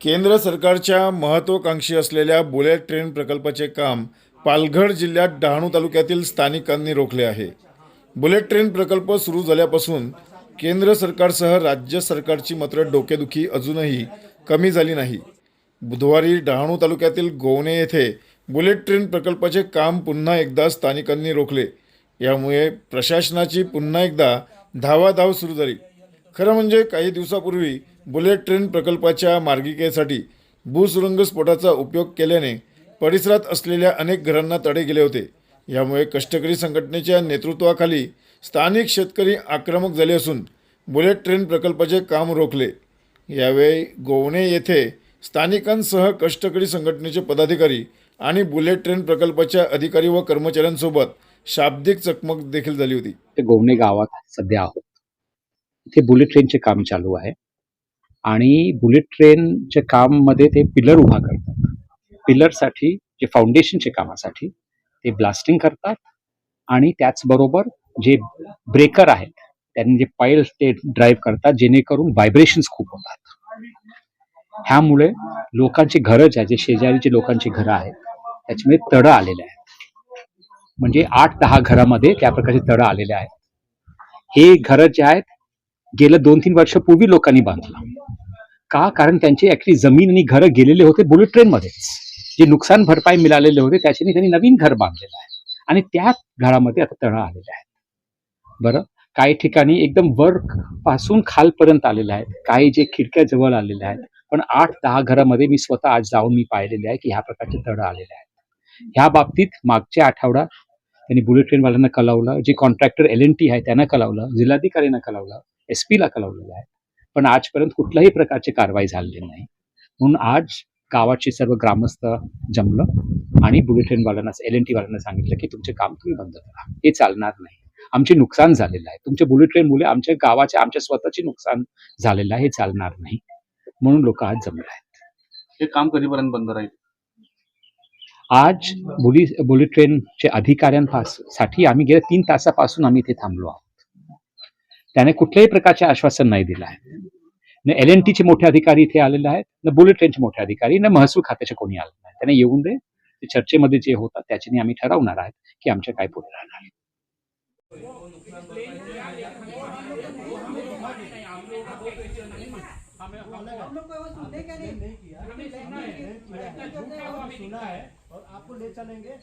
केंद्र सरकारच्या महत्त्वाकांक्षी असलेल्या बुलेट ट्रेन प्रकल्पाचे काम पालघर जिल्ह्यात डहाणू तालुक्यातील स्थानिकांनी रोखले आहे. बुलेट ट्रेन प्रकल्प सुरू झाल्यापासून केंद्र सरकारसह राज्य सरकारची मात्र डोकेदुखी अजूनही कमी झाली नाही. बुधवारी डहाणू तालुक्यातील गोवणे येथे बुलेट ट्रेन प्रकल्पाचे काम पुन्हा एकदा स्थानिकांनी रोखले. यामुळे प्रशासनाची पुन्हा एकदा धावाधाव सुरू झाली. खरं म्हणजे काही दिवसापूर्वी बुलेट ट्रेन प्रकल्पाच्या मार्गिकेसाठी भूसुरुंग स्फोटाचा उपयोग केल्याने परिसरात असलेल्या अनेक घरांना तडे गेले होते. यामुळे कष्टकरी संघटनेच्या नेतृत्वाखाली स्थानिक शेतकरी आक्रमक झाले असून बुलेट ट्रेन प्रकल्पाचे काम रोखले. यावेळी गोवणे येथे स्थानिकांसह कष्टकरी संघटनेचे पदाधिकारी आणि बुलेट ट्रेन प्रकल्पाच्या अधिकारी व कर्मचाऱ्यांसोबत शाब्दिक चकमक देखील झाली होती. ते गोवणे गावात सध्या आहोत. इथे बुलेट ट्रेनचे काम चालू आहे. आणि बुलेट ट्रेनचे काममध्ये ते पिलर उभा करतात. पिलरसाठी जे फाउंडेशनचे कामासाठी ते ब्लास्टिंग करतात. आणि त्याचबरोबर जे ब्रेकर आहेत त्यांनी जे पाईल ते ड्राईव्ह करतात जेणेकरून व्हायब्रेशन्स खूप होतात. ह्यामुळे लोकांची घरं जे आहेत जे शेजारीचे लोकांची घरं आहेत त्याच्यामध्ये तडं आलेले आहेत. म्हणजे आठ दहा घरामध्ये त्या प्रकारचे तडं आलेले आहेत. हे घरं जे आहेत गेल्या दोन तीन वर्षापूर्वी लोकांनी बांधलं. का? कारण त्यांची ऍक्च्युली जमीन आणि घरं गेलेले होते बुलेट ट्रेनमध्येच जे नुकसान भरपाई मिळालेले होते त्याच्याने त्यांनी नवीन घर बांधलेलं आहे. आणि त्या घरामध्ये आता तळा आलेले आहेत. बरं? काही ठिकाणी एकदम वर पासून खालपर्यंत आलेले आहेत. काही जे खिडक्या जवळ आलेले आहेत. पण आठ दहा घरामध्ये मी स्वतः आज जाऊन मी पाहिलेले आहे की ह्या प्रकारचे तळ आलेले आहेत. ह्या बाबतीत मागच्या आठवडा त्यांनी बुलेट ट्रेनवाल्यांना कळवलं जे कॉन्ट्रॅक्टर एल एन टी आहे त्यांना कळवलं जिल्हाधिकाऱ्यांना कळवलं एस ला कळवलेलं आहे. पण आजपर्यंत कुठल्याही प्रकारची कारवाई झालेली नाही. म्हणून आज गावाचे सर्व ग्रामस्थ जमलं आणि बुलेट ट्रेनवाल्यांना एल एन टी वाल्यांना सांगितलं की तुमचे काम तुम्ही बंद करा. हे चालणार नाही. आमचे नुकसान झालेलं आहे. तुमच्या बुलेट ट्रेनमुळे आमच्या गावाचे आमच्या स्वतःचे नुकसान झालेलं आहे. हे चालणार नाही. म्हणून लोक आज जमले आहेत. हे काम कधीपर्यंत बंद राहील? आज बुली बुलेट ट्रेनचे अधिकाऱ्यांसाठी आम्ही गेल्या तीन तासापासून आम्ही इथे थांबलो आहोत. त्याने कुठल्याही प्रकारचे आश्वासन नाही दिलं आहे न एल एन टीचे मोठे अधिकारी इथे आलेले आहेत न बुलेट ट्रेनचे मोठे अधिकारी न महसूल खात्याचे कोणी आले नाही त्याने येऊन दे ते चर्चेमध्ये जे होतात त्याच्याने आम्ही ठरवणार आहेत की आमच्या काय पुढे राहणार आहे. आपको ले चलेंगे